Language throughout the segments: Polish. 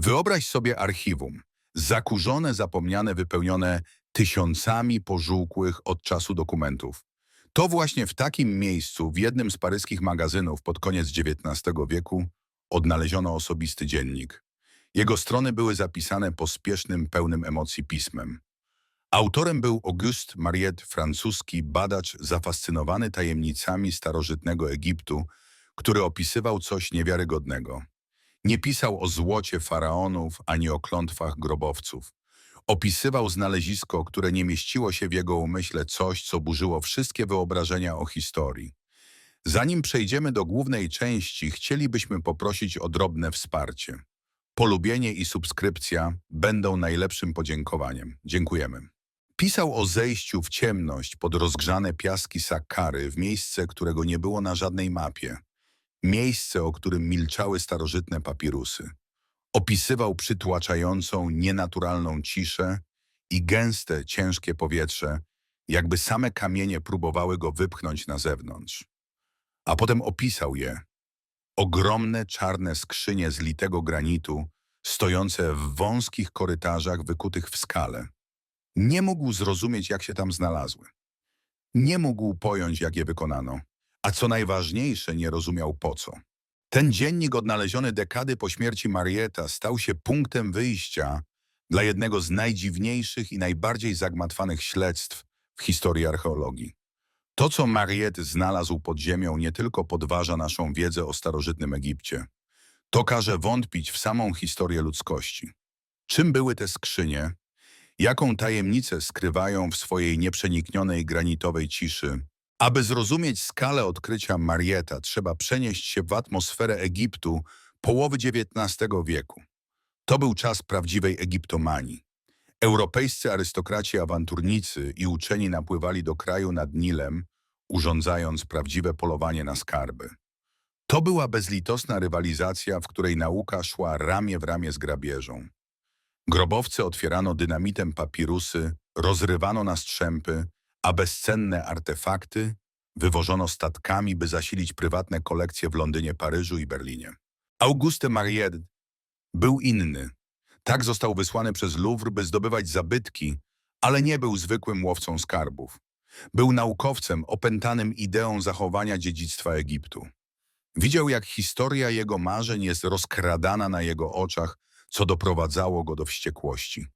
Wyobraź sobie archiwum. Zakurzone, zapomniane, wypełnione tysiącami pożółkłych od czasu dokumentów. To właśnie w takim miejscu, w jednym z paryskich magazynów pod koniec XIX wieku, odnaleziono osobisty dziennik. Jego strony były zapisane pospiesznym, pełnym emocji pismem. Autorem był Auguste Mariette, francuski badacz zafascynowany tajemnicami starożytnego Egiptu, który opisywał coś niewiarygodnego. Nie pisał o złocie faraonów ani o klątwach grobowców. Opisywał znalezisko, które nie mieściło się w jego umyśle, coś, co burzyło wszystkie wyobrażenia o historii. Zanim przejdziemy do głównej części, chcielibyśmy poprosić o drobne wsparcie. Polubienie i subskrypcja będą najlepszym podziękowaniem. Dziękujemy. Pisał o zejściu w ciemność pod rozgrzane piaski Sakkary w miejsce, którego nie było na żadnej mapie. Miejsce, o którym milczały starożytne papirusy. Opisywał przytłaczającą, nienaturalną ciszę i gęste, ciężkie powietrze, jakby same kamienie próbowały go wypchnąć na zewnątrz. A potem opisał je. Ogromne, czarne skrzynie z litego granitu, stojące w wąskich korytarzach wykutych w skale. Nie mógł zrozumieć, jak się tam znalazły. Nie mógł pojąć, jak je wykonano. A co najważniejsze, nie rozumiał po co. Ten dziennik odnaleziony dekady po śmierci Marietta stał się punktem wyjścia dla jednego z najdziwniejszych i najbardziej zagmatwanych śledztw w historii archeologii. To, co Mariette znalazł pod ziemią, nie tylko podważa naszą wiedzę o starożytnym Egipcie. To każe wątpić w samą historię ludzkości. Czym były te skrzynie? Jaką tajemnicę skrywają w swojej nieprzeniknionej granitowej ciszy? Aby zrozumieć skalę odkrycia Marietta, trzeba przenieść się w atmosferę Egiptu połowy XIX wieku. To był czas prawdziwej egiptomanii. Europejscy arystokraci awanturnicy i uczeni napływali do kraju nad Nilem, urządzając prawdziwe polowanie na skarby. To była bezlitosna rywalizacja, w której nauka szła ramię w ramię z grabieżą. Grobowce otwierano dynamitem papirusy, rozrywano na strzępy, a bezcenne artefakty wywożono statkami, by zasilić prywatne kolekcje w Londynie, Paryżu i Berlinie. Auguste Mariette był inny. Tak został wysłany przez Louvre, by zdobywać zabytki, ale nie był zwykłym łowcą skarbów. Był naukowcem opętanym ideą zachowania dziedzictwa Egiptu. Widział, jak historia jego marzeń jest rozkradana na jego oczach, co doprowadzało go do wściekłości.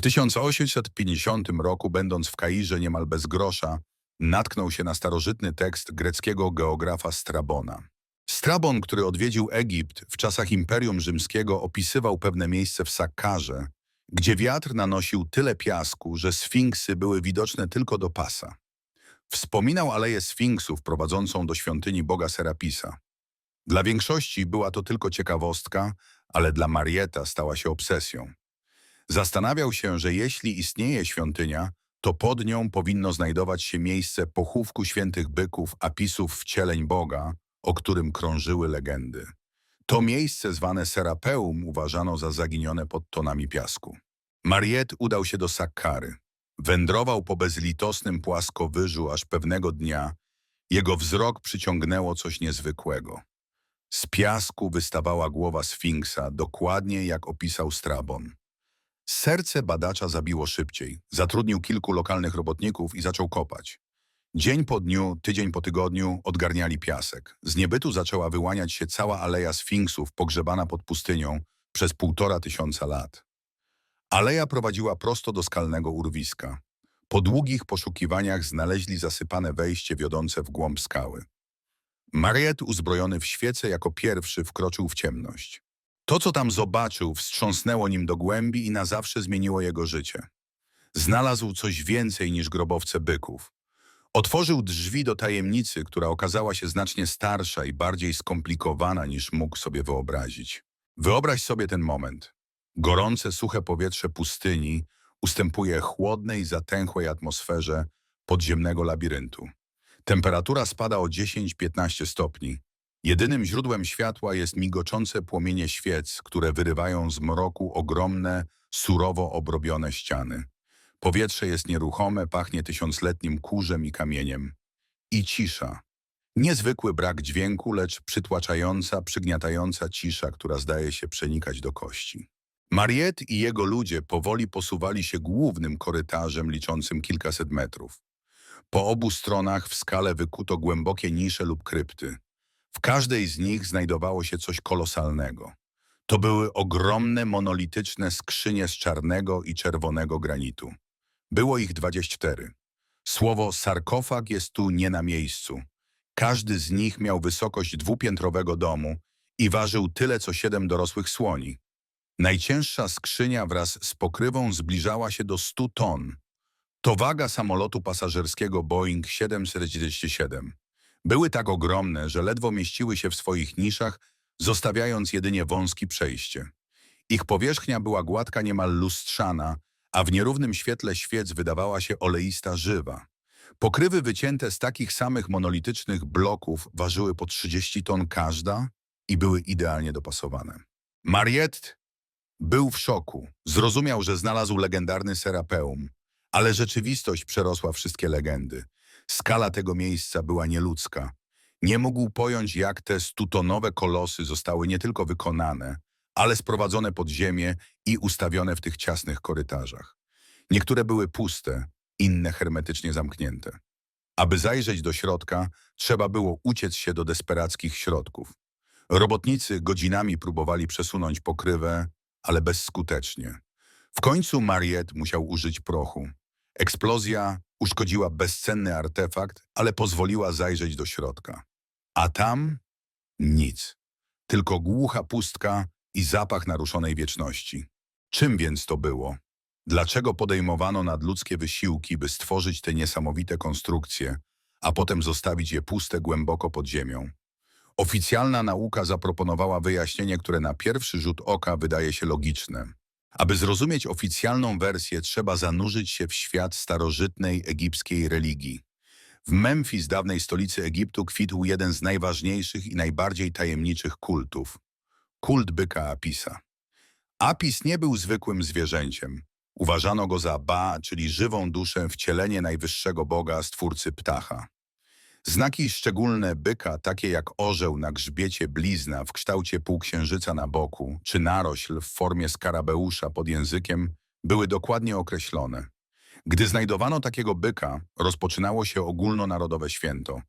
W 1850 roku, będąc w Kairze niemal bez grosza, natknął się na starożytny tekst greckiego geografa Strabona. Strabon, który odwiedził Egipt w czasach Imperium Rzymskiego, opisywał pewne miejsce w Sakkarze, gdzie wiatr nanosił tyle piasku, że sfinksy były widoczne tylko do pasa. Wspominał aleję sfinksów prowadzącą do świątyni boga Serapisa. Dla większości była to tylko ciekawostka, ale dla Marietta stała się obsesją. Zastanawiał się, że jeśli istnieje świątynia, to pod nią powinno znajdować się miejsce pochówku świętych byków, apisów wcieleń Boga, o którym krążyły legendy. To miejsce zwane Serapeum uważano za zaginione pod tonami piasku. Mariette udał się do Sakkary. Wędrował po bezlitosnym płaskowyżu, aż pewnego dnia jego wzrok przyciągnęło coś niezwykłego. Z piasku wystawała głowa Sfinksa, dokładnie jak opisał Strabon. Serce badacza zabiło szybciej. Zatrudnił kilku lokalnych robotników i zaczął kopać. Dzień po dniu, tydzień po tygodniu odgarniali piasek. Z niebytu zaczęła wyłaniać się cała aleja sfinksów pogrzebana pod pustynią przez półtora tysiąca lat. Aleja prowadziła prosto do skalnego urwiska. Po długich poszukiwaniach znaleźli zasypane wejście wiodące w głąb skały. Mariette, uzbrojony w świecę, jako pierwszy wkroczył w ciemność. To, co tam zobaczył, wstrząsnęło nim do głębi i na zawsze zmieniło jego życie. Znalazł coś więcej niż grobowce byków. Otworzył drzwi do tajemnicy, która okazała się znacznie starsza i bardziej skomplikowana niż mógł sobie wyobrazić. Wyobraź sobie ten moment. Gorące, suche powietrze pustyni ustępuje chłodnej, zatęchłej atmosferze podziemnego labiryntu. Temperatura spada o 10-15 stopni. Jedynym źródłem światła jest migoczące płomienie świec, które wyrywają z mroku ogromne, surowo obrobione ściany. Powietrze jest nieruchome, pachnie tysiącletnim kurzem i kamieniem. I cisza. Niezwykły brak dźwięku, lecz przytłaczająca, przygniatająca cisza, która zdaje się przenikać do kości. Mariette i jego ludzie powoli posuwali się głównym korytarzem liczącym kilkaset metrów. Po obu stronach w skale wykuto głębokie nisze lub krypty. W każdej z nich znajdowało się coś kolosalnego. To były ogromne, monolityczne skrzynie z czarnego i czerwonego granitu. Było ich 24. Słowo sarkofag jest tu nie na miejscu. Każdy z nich miał wysokość dwupiętrowego domu i ważył tyle co siedem dorosłych słoni. Najcięższa skrzynia wraz z pokrywą zbliżała się do 100 ton. To waga samolotu pasażerskiego Boeing 747. Były tak ogromne, że ledwo mieściły się w swoich niszach, zostawiając jedynie wąskie przejście. Ich powierzchnia była gładka niemal lustrzana, a w nierównym świetle świec wydawała się oleista żywa. Pokrywy wycięte z takich samych monolitycznych bloków ważyły po 30 ton każda i były idealnie dopasowane. Mariette był w szoku. Zrozumiał, że znalazł legendarny serapeum, ale rzeczywistość przerosła wszystkie legendy. Skala tego miejsca była nieludzka. Nie mógł pojąć, jak te stutonowe kolosy zostały nie tylko wykonane, ale sprowadzone pod ziemię i ustawione w tych ciasnych korytarzach. Niektóre były puste, inne hermetycznie zamknięte. Aby zajrzeć do środka, trzeba było uciec się do desperackich środków. Robotnicy godzinami próbowali przesunąć pokrywę, ale bezskutecznie. W końcu Mariette musiał użyć prochu. Eksplozja uszkodziła bezcenny artefakt, ale pozwoliła zajrzeć do środka. A tam nic. Tylko głucha pustka i zapach naruszonej wieczności. Czym więc to było? Dlaczego podejmowano nadludzkie wysiłki, by stworzyć te niesamowite konstrukcje, a potem zostawić je puste głęboko pod ziemią? Oficjalna nauka zaproponowała wyjaśnienie, które na pierwszy rzut oka wydaje się logiczne. Aby zrozumieć oficjalną wersję, trzeba zanurzyć się w świat starożytnej egipskiej religii. W Memfis, dawnej stolicy Egiptu, kwitł jeden z najważniejszych i najbardziej tajemniczych kultów – kult byka Apisa. Apis nie był zwykłym zwierzęciem. Uważano go za Ba, czyli żywą duszę, wcielenie najwyższego boga, stwórcy ptacha. Znaki szczególne byka, takie jak orzeł na grzbiecie, blizna w kształcie półksiężyca na boku, czy narośl w formie skarabeusza pod językiem, były dokładnie określone. Gdy znajdowano takiego byka, rozpoczynało się ogólnonarodowe święto.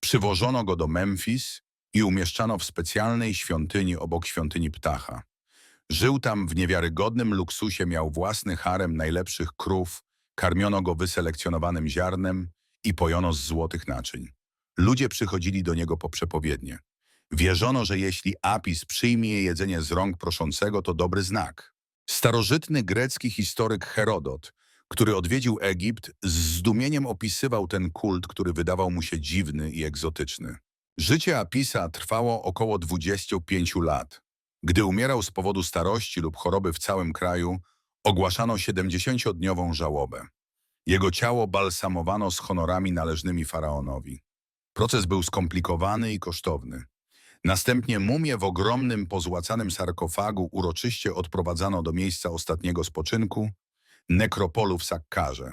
Przywożono go do Memfis i umieszczano w specjalnej świątyni obok świątyni ptacha. Żył tam w niewiarygodnym luksusie, miał własny harem najlepszych krów, karmiono go wyselekcjonowanym ziarnem i pojono z złotych naczyń. Ludzie przychodzili do niego po przepowiednie. Wierzono, że jeśli Apis przyjmie jedzenie z rąk proszącego, to dobry znak. Starożytny grecki historyk Herodot, który odwiedził Egipt, z zdumieniem opisywał ten kult, który wydawał mu się dziwny i egzotyczny. Życie Apisa trwało około 25 lat. Gdy umierał z powodu starości lub choroby w całym kraju, ogłaszano 70-dniową żałobę. Jego ciało balsamowano z honorami należnymi faraonowi. Proces był skomplikowany i kosztowny. Następnie mumię w ogromnym, pozłacanym sarkofagu uroczyście odprowadzano do miejsca ostatniego spoczynku, nekropolu w Sakkarze.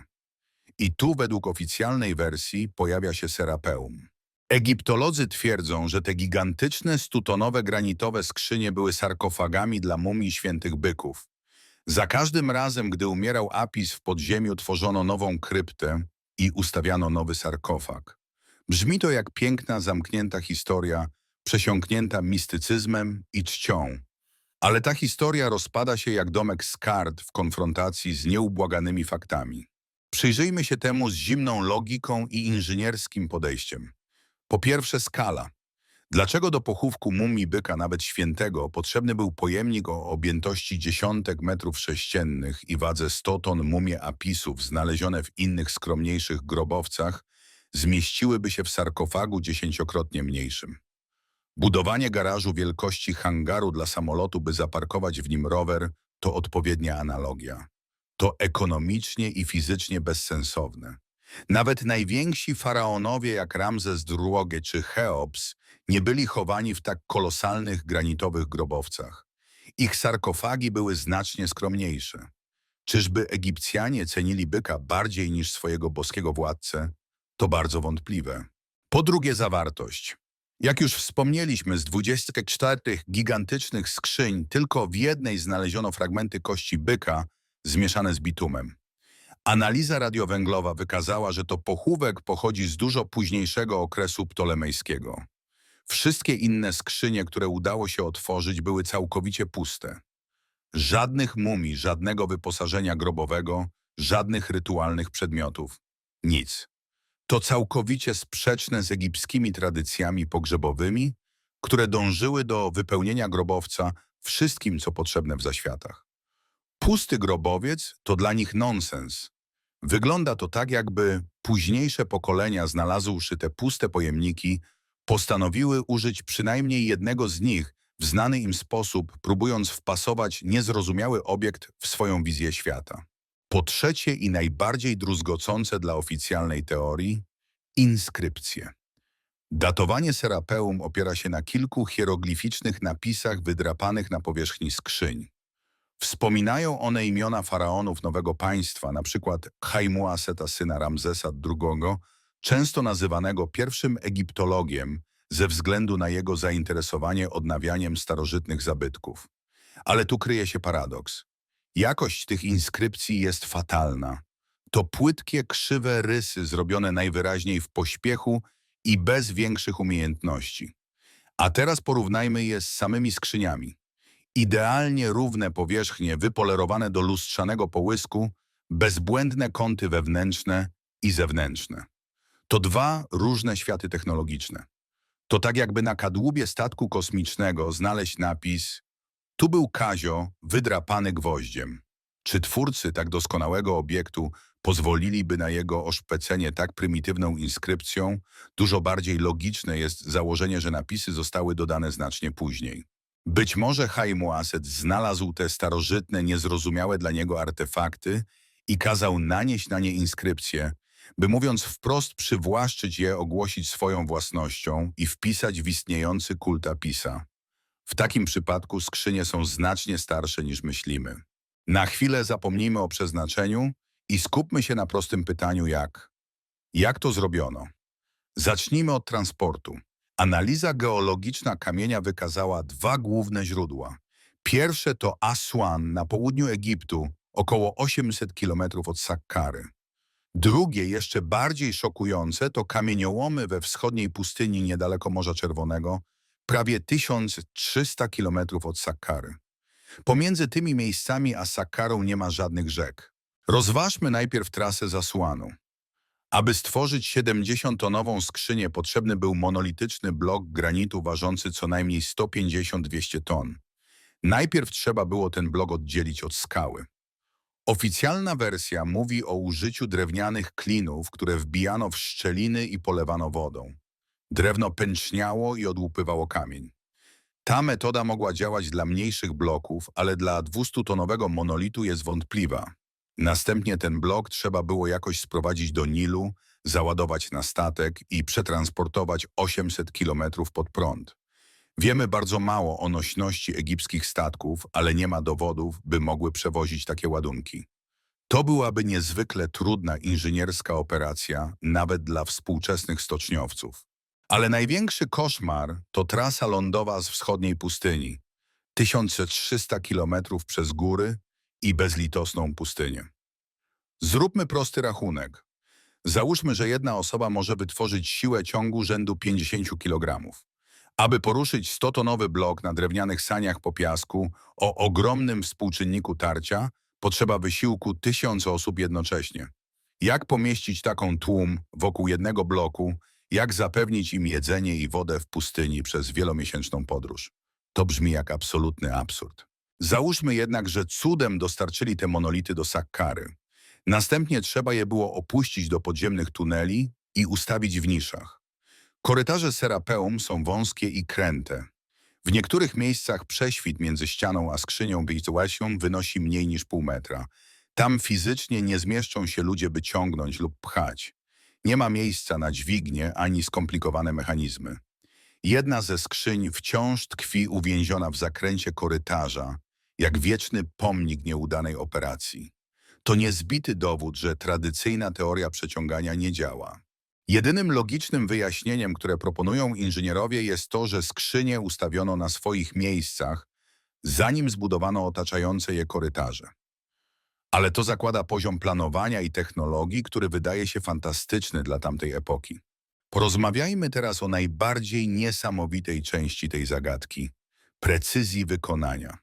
I tu według oficjalnej wersji pojawia się serapeum. Egiptolodzy twierdzą, że te gigantyczne stutonowe granitowe skrzynie były sarkofagami dla mumii świętych byków. Za każdym razem, gdy umierał Apis w podziemiu, tworzono nową kryptę i ustawiano nowy sarkofag. Brzmi to jak piękna, zamknięta historia, przesiąknięta mistycyzmem i czcią. Ale ta historia rozpada się jak domek z kart w konfrontacji z nieubłaganymi faktami. Przyjrzyjmy się temu z zimną logiką i inżynierskim podejściem. Po pierwsze skala. Dlaczego do pochówku mumii byka, nawet świętego, potrzebny był pojemnik o objętości dziesiątek metrów sześciennych i wadze 100 ton mumie apisów znalezione w innych skromniejszych grobowcach zmieściłyby się w sarkofagu dziesięciokrotnie mniejszym? Budowanie garażu wielkości hangaru dla samolotu, by zaparkować w nim rower, to odpowiednia analogia. To ekonomicznie i fizycznie bezsensowne. Nawet najwięksi faraonowie jak Ramzes II czy Cheops nie byli chowani w tak kolosalnych granitowych grobowcach. Ich sarkofagi były znacznie skromniejsze. Czyżby Egipcjanie cenili byka bardziej niż swojego boskiego władcę? To bardzo wątpliwe. Po drugie zawartość. Jak już wspomnieliśmy, z 24 gigantycznych skrzyń tylko w jednej znaleziono fragmenty kości byka zmieszane z bitumem. Analiza radiowęglowa wykazała, że to pochówek pochodzi z dużo późniejszego okresu ptolemejskiego. Wszystkie inne skrzynie, które udało się otworzyć, były całkowicie puste. Żadnych mumii, żadnego wyposażenia grobowego, żadnych rytualnych przedmiotów. Nic. To całkowicie sprzeczne z egipskimi tradycjami pogrzebowymi, które dążyły do wypełnienia grobowca wszystkim, co potrzebne w zaświatach. Pusty grobowiec to dla nich nonsens. Wygląda to tak, jakby późniejsze pokolenia znalazłszy te puste pojemniki, postanowiły użyć przynajmniej jednego z nich w znany im sposób, próbując wpasować niezrozumiały obiekt w swoją wizję świata. Po trzecie i najbardziej druzgocące dla oficjalnej teorii, inskrypcje. Datowanie Serapeum opiera się na kilku hieroglificznych napisach wydrapanych na powierzchni skrzyń. Wspominają one imiona faraonów nowego państwa, przykład Hajmuaseta syna Ramzesa II, często nazywanego pierwszym egiptologiem ze względu na jego zainteresowanie odnawianiem starożytnych zabytków. Ale tu kryje się paradoks. Jakość tych inskrypcji jest fatalna. To płytkie, krzywe rysy zrobione najwyraźniej w pośpiechu i bez większych umiejętności. A teraz porównajmy je z samymi skrzyniami. Idealnie równe powierzchnie wypolerowane do lustrzanego połysku, bezbłędne kąty wewnętrzne i zewnętrzne. To dwa różne światy technologiczne. To tak jakby na kadłubie statku kosmicznego znaleźć napis Tu był Kazio, wydrapany gwoździem. Czy twórcy tak doskonałego obiektu pozwoliliby na jego oszpecenie tak prymitywną inskrypcją? Dużo bardziej logiczne jest założenie, że napisy zostały dodane znacznie później. Być może Hajmuaset znalazł te starożytne, niezrozumiałe dla niego artefakty i kazał nanieść na nie inskrypcje, by mówiąc wprost przywłaszczyć je, ogłosić swoją własnością i wpisać w istniejący kult Apisa. W takim przypadku skrzynie są znacznie starsze niż myślimy. Na chwilę zapomnijmy o przeznaczeniu i skupmy się na prostym pytaniu jak. Jak to zrobiono? Zacznijmy od transportu. Analiza geologiczna kamienia wykazała dwa główne źródła. Pierwsze to Aswan na południu Egiptu, około 800 km od Sakkary. Drugie, jeszcze bardziej szokujące, to kamieniołomy we wschodniej pustyni niedaleko Morza Czerwonego, prawie 1300 km od Sakkary. Pomiędzy tymi miejscami a Sakkarą nie ma żadnych rzek. Rozważmy najpierw trasę z Asłanu. Aby stworzyć 70-tonową skrzynię potrzebny był monolityczny blok granitu ważący co najmniej 150-200 ton. Najpierw trzeba było ten blok oddzielić od skały. Oficjalna wersja mówi o użyciu drewnianych klinów, które wbijano w szczeliny i polewano wodą. Drewno pęczniało i odłupywało kamień. Ta metoda mogła działać dla mniejszych bloków, ale dla 200-tonowego monolitu jest wątpliwa. Następnie ten blok trzeba było jakoś sprowadzić do Nilu, załadować na statek i przetransportować 800 kilometrów pod prąd. Wiemy bardzo mało o nośności egipskich statków, ale nie ma dowodów, by mogły przewozić takie ładunki. To byłaby niezwykle trudna inżynierska operacja, nawet dla współczesnych stoczniowców. Ale największy koszmar to trasa lądowa z wschodniej pustyni. 1300 kilometrów przez góry i bezlitosną pustynię. Zróbmy prosty rachunek. Załóżmy, że jedna osoba może wytworzyć siłę ciągu rzędu 50 kg. Aby poruszyć 100-tonowy blok na drewnianych saniach po piasku o ogromnym współczynniku tarcia, potrzeba wysiłku tysiąc osób jednocześnie. Jak pomieścić taką tłum wokół jednego bloku, jak zapewnić im jedzenie i wodę w pustyni przez wielomiesięczną podróż? To brzmi jak absolutny absurd. Załóżmy jednak, że cudem dostarczyli te monolity do Sakkary. Następnie trzeba je było opuścić do podziemnych tuneli i ustawić w niszach. Korytarze Serapeum są wąskie i kręte. W niektórych miejscach prześwit między ścianą a skrzynią wizualizacją wynosi mniej niż pół metra. Tam fizycznie nie zmieszczą się ludzie, by ciągnąć lub pchać. Nie ma miejsca na dźwignie ani skomplikowane mechanizmy. Jedna ze skrzyń wciąż tkwi uwięziona w zakręcie korytarza, jak wieczny pomnik nieudanej operacji. To niezbity dowód, że tradycyjna teoria przeciągania nie działa. Jedynym logicznym wyjaśnieniem, które proponują inżynierowie jest to, że skrzynie ustawiono na swoich miejscach, zanim zbudowano otaczające je korytarze. Ale to zakłada poziom planowania i technologii, który wydaje się fantastyczny dla tamtej epoki. Porozmawiajmy teraz o najbardziej niesamowitej części tej zagadki precyzji wykonania.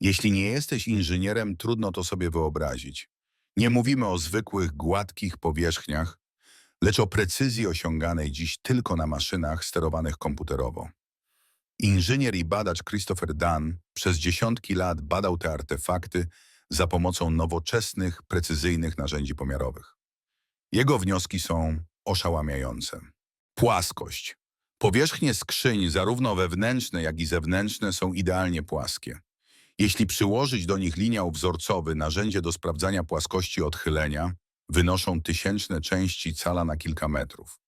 Jeśli nie jesteś inżynierem, trudno to sobie wyobrazić. Nie mówimy o zwykłych, gładkich powierzchniach, lecz o precyzji osiąganej dziś tylko na maszynach sterowanych komputerowo. Inżynier i badacz Christopher Dunn przez dziesiątki lat badał te artefakty za pomocą nowoczesnych, precyzyjnych narzędzi pomiarowych. Jego wnioski są oszałamiające. Płaskość. Powierzchnie skrzyń, zarówno wewnętrzne, jak i zewnętrzne, są idealnie płaskie. Jeśli przyłożyć do nich liniał wzorcowy, narzędzie do sprawdzania płaskości odchylenia, wynoszą tysięczne części cala na kilka metrów.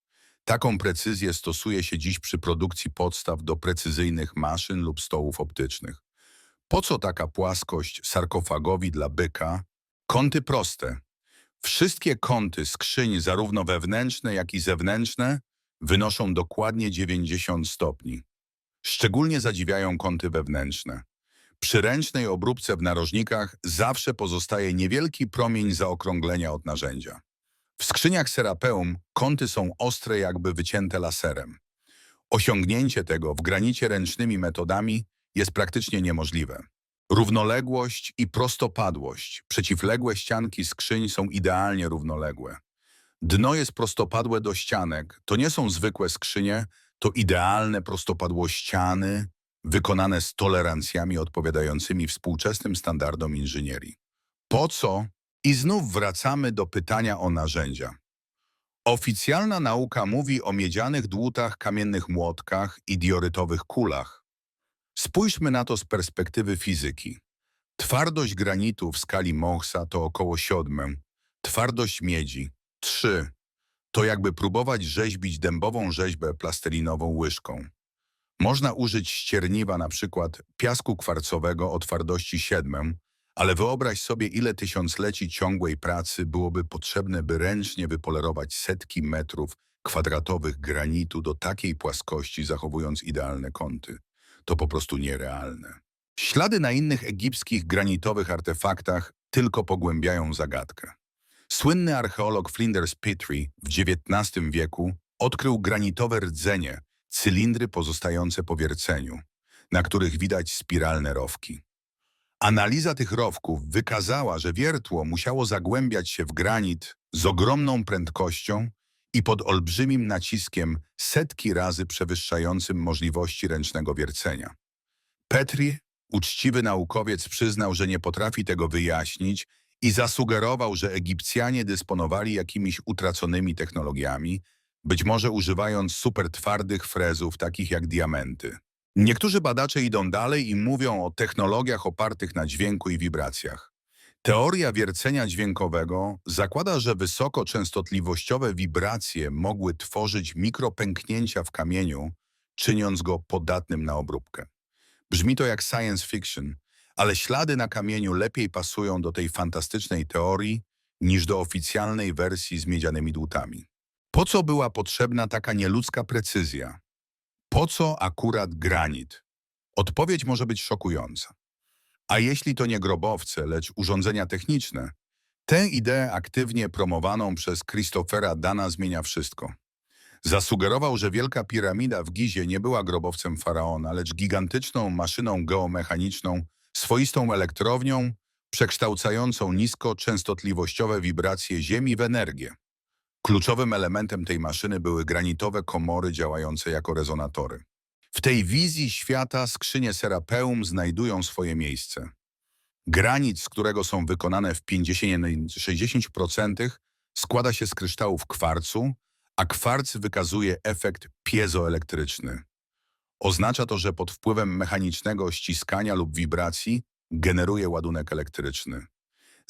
Taką precyzję stosuje się dziś przy produkcji podstaw do precyzyjnych maszyn lub stołów optycznych. Po co taka płaskość sarkofagowi dla byka? Kąty proste. Wszystkie kąty skrzyń, zarówno wewnętrzne, jak i zewnętrzne, wynoszą dokładnie 90 stopni. Szczególnie zadziwiają kąty wewnętrzne. Przy ręcznej obróbce w narożnikach zawsze pozostaje niewielki promień zaokrąglenia od narzędzia. W skrzyniach Serapeum kąty są ostre jakby wycięte laserem. Osiągnięcie tego w granicie ręcznymi metodami jest praktycznie niemożliwe. Równoległość i prostopadłość. Przeciwległe ścianki skrzyń są idealnie równoległe. Dno jest prostopadłe do ścianek. To nie są zwykłe skrzynie, to idealne prostopadłościany, wykonane z tolerancjami odpowiadającymi współczesnym standardom inżynierii. Po co? I znów wracamy do pytania o narzędzia. Oficjalna nauka mówi o miedzianych dłutach, kamiennych młotkach i diorytowych kulach. Spójrzmy na to z perspektywy fizyki. Twardość granitu w skali Mohsa to około 7, twardość miedzi 3. To jakby próbować rzeźbić dębową rzeźbę plastelinową łyżką. Można użyć ścierniwa, przykład piasku kwarcowego o twardości 7, ale wyobraź sobie, ile tysiącleci ciągłej pracy byłoby potrzebne, by ręcznie wypolerować setki metrów kwadratowych granitu do takiej płaskości, zachowując idealne kąty. To po prostu nierealne. Ślady na innych egipskich granitowych artefaktach tylko pogłębiają zagadkę. Słynny archeolog Flinders Petrie w XIX wieku odkrył granitowe rdzenie, cylindry pozostające po wierceniu, na których widać spiralne rowki. Analiza tych rowków wykazała, że wiertło musiało zagłębiać się w granit z ogromną prędkością i pod olbrzymim naciskiem setki razy przewyższającym możliwości ręcznego wiercenia. Petri, uczciwy naukowiec, przyznał, że nie potrafi tego wyjaśnić i zasugerował, że Egipcjanie dysponowali jakimiś utraconymi technologiami, być może używając supertwardych frezów takich jak diamenty. Niektórzy badacze idą dalej i mówią o technologiach opartych na dźwięku i wibracjach. Teoria wiercenia dźwiękowego zakłada, że wysokoczęstotliwościowe wibracje mogły tworzyć mikropęknięcia w kamieniu, czyniąc go podatnym na obróbkę. Brzmi to jak science fiction, ale ślady na kamieniu lepiej pasują do tej fantastycznej teorii niż do oficjalnej wersji z miedzianymi dłutami. Po co była potrzebna taka nieludzka precyzja? Po co akurat granit? Odpowiedź może być szokująca. A jeśli to nie grobowce, lecz urządzenia techniczne? Tę ideę aktywnie promowaną przez Christophera Dana zmienia wszystko. Zasugerował, że Wielka Piramida w Gizie nie była grobowcem faraona, lecz gigantyczną maszyną geomechaniczną, swoistą elektrownią, przekształcającą nisko-częstotliwościowe wibracje Ziemi w energię. Kluczowym elementem tej maszyny były granitowe komory działające jako rezonatory. W tej wizji świata skrzynie Serapeum znajdują swoje miejsce. Granit, z którego są wykonane w 50-60%, składa się z kryształów kwarcu, a kwarc wykazuje efekt piezoelektryczny. Oznacza to, że pod wpływem mechanicznego ściskania lub wibracji generuje ładunek elektryczny.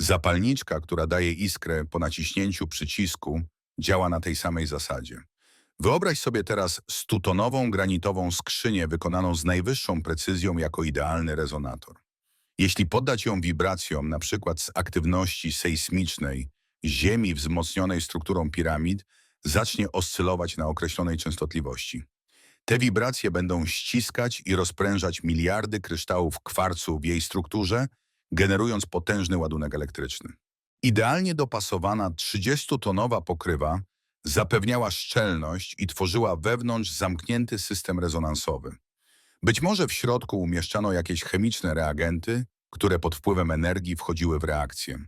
Zapalniczka, która daje iskrę po naciśnięciu przycisku, działa na tej samej zasadzie. Wyobraź sobie teraz stutonową granitową skrzynię wykonaną z najwyższą precyzją jako idealny rezonator. Jeśli poddać ją wibracjom, przykład z aktywności sejsmicznej, ziemi wzmocnionej strukturą piramid, zacznie oscylować na określonej częstotliwości. Te wibracje będą ściskać i rozprężać miliardy kryształów kwarcu w jej strukturze, generując potężny ładunek elektryczny. Idealnie dopasowana 30-tonowa pokrywa zapewniała szczelność i tworzyła wewnątrz zamknięty system rezonansowy. Być może w środku umieszczano jakieś chemiczne reagenty, które pod wpływem energii wchodziły w reakcję.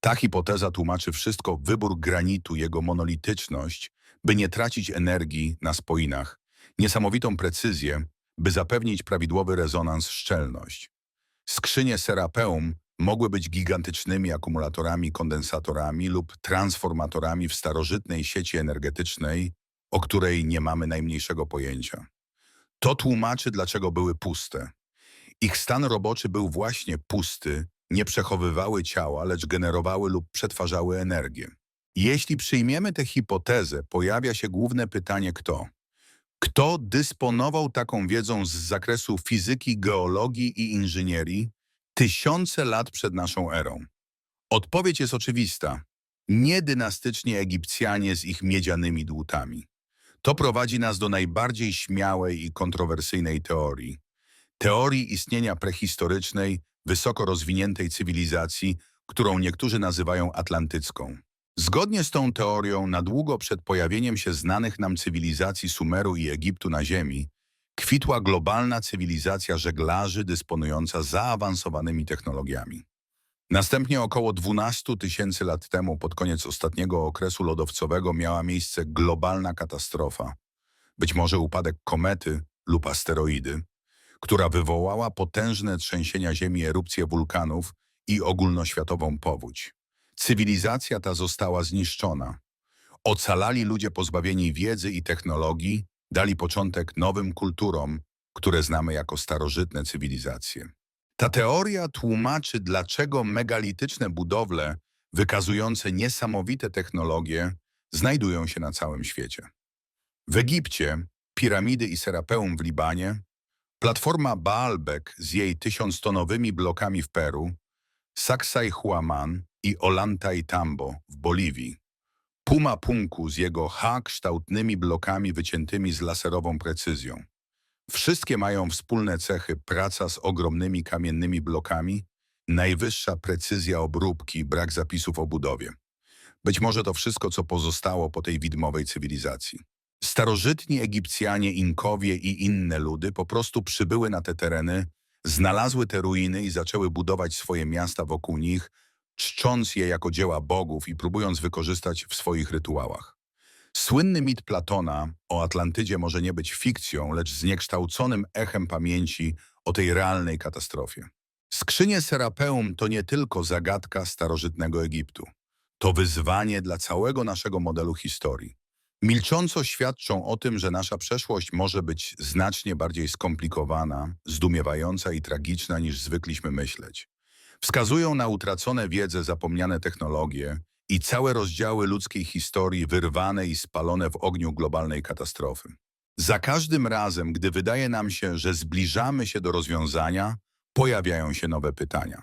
Ta hipoteza tłumaczy wszystko wybór granitu, jego monolityczność, by nie tracić energii na spoinach, niesamowitą precyzję, by zapewnić prawidłowy rezonans, szczelność. Skrzynie Serapeum mogły być gigantycznymi akumulatorami, kondensatorami lub transformatorami w starożytnej sieci energetycznej, o której nie mamy najmniejszego pojęcia. To tłumaczy, dlaczego były puste. Ich stan roboczy był właśnie pusty, nie przechowywały ciała, lecz generowały lub przetwarzały energię. Jeśli przyjmiemy tę hipotezę, pojawia się główne pytanie kto? Kto dysponował taką wiedzą z zakresu fizyki, geologii i inżynierii tysiące lat przed naszą erą? Odpowiedź jest oczywista. Nie dynastyczni Egipcjanie z ich miedzianymi dłutami. To prowadzi nas do najbardziej śmiałej i kontrowersyjnej teorii. Teorii istnienia prehistorycznej, wysoko rozwiniętej cywilizacji, którą niektórzy nazywają atlantycką. Zgodnie z tą teorią, na długo przed pojawieniem się znanych nam cywilizacji Sumeru i Egiptu na Ziemi, kwitła globalna cywilizacja żeglarzy dysponująca zaawansowanymi technologiami. Następnie około 12 tysięcy lat temu, pod koniec ostatniego okresu lodowcowego, miała miejsce globalna katastrofa, być może upadek komety lub asteroidy, która wywołała potężne trzęsienia ziemi, erupcje wulkanów i ogólnoświatową powódź. Cywilizacja ta została zniszczona. Ocalali ludzie pozbawieni wiedzy i technologii, dali początek nowym kulturom, które znamy jako starożytne cywilizacje. Ta teoria tłumaczy, dlaczego megalityczne budowle wykazujące niesamowite technologie znajdują się na całym świecie. W Egipcie, piramidy i Serapeum w Libanie, platforma Baalbek z jej tysiąctonowymi blokami w Peru, Saksai Huaman i Ollantay Tambo w Boliwii, Puma Punku z jego H-kształtnymi blokami wyciętymi z laserową precyzją. Wszystkie mają wspólne cechy praca z ogromnymi kamiennymi blokami, najwyższa precyzja obróbki, brak zapisów o budowie. Być może to wszystko, co pozostało po tej widmowej cywilizacji. Starożytni Egipcjanie, Inkowie i inne ludy po prostu przybyły na te tereny, znalazły te ruiny i zaczęły budować swoje miasta wokół nich, czcząc je jako dzieła bogów i próbując wykorzystać w swoich rytuałach. Słynny mit Platona o Atlantydzie może nie być fikcją, lecz zniekształconym echem pamięci o tej realnej katastrofie. Skrzynie Serapeum to nie tylko zagadka starożytnego Egiptu. To wyzwanie dla całego naszego modelu historii. Milcząco świadczą o tym, że nasza przeszłość może być znacznie bardziej skomplikowana, zdumiewająca i tragiczna niż zwykliśmy myśleć. Wskazują na utracone wiedzę, zapomniane technologie i całe rozdziały ludzkiej historii wyrwane i spalone w ogniu globalnej katastrofy. Za każdym razem, gdy wydaje nam się, że zbliżamy się do rozwiązania, pojawiają się nowe pytania.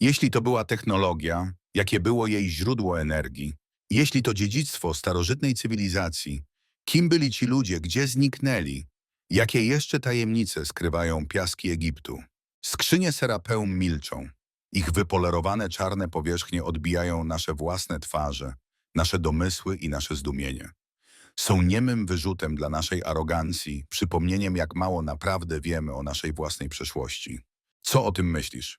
Jeśli to była technologia, jakie było jej źródło energii? Jeśli to dziedzictwo starożytnej cywilizacji, kim byli ci ludzie, gdzie zniknęli? Jakie jeszcze tajemnice skrywają piaski Egiptu? Skrzynie Serapeum milczą. Ich wypolerowane czarne powierzchnie odbijają nasze własne twarze, nasze domysły i nasze zdumienie. Są niemym wyrzutem dla naszej arogancji, przypomnieniem jak mało naprawdę wiemy o naszej własnej przeszłości. Co o tym myślisz?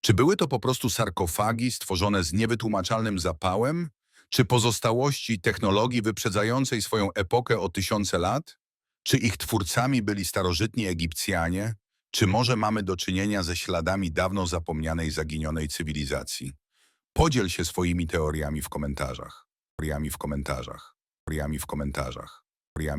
Czy były to po prostu sarkofagi stworzone z niewytłumaczalnym zapałem? Czy pozostałości technologii wyprzedzającej swoją epokę o tysiące lat? Czy ich twórcami byli starożytni Egipcjanie? Czy może mamy do czynienia ze śladami dawno zapomnianej, zaginionej cywilizacji? Podziel się swoimi teoriami w komentarzach. Teoriami w komentarzach. Teoriami w komentarzach. Teoriami w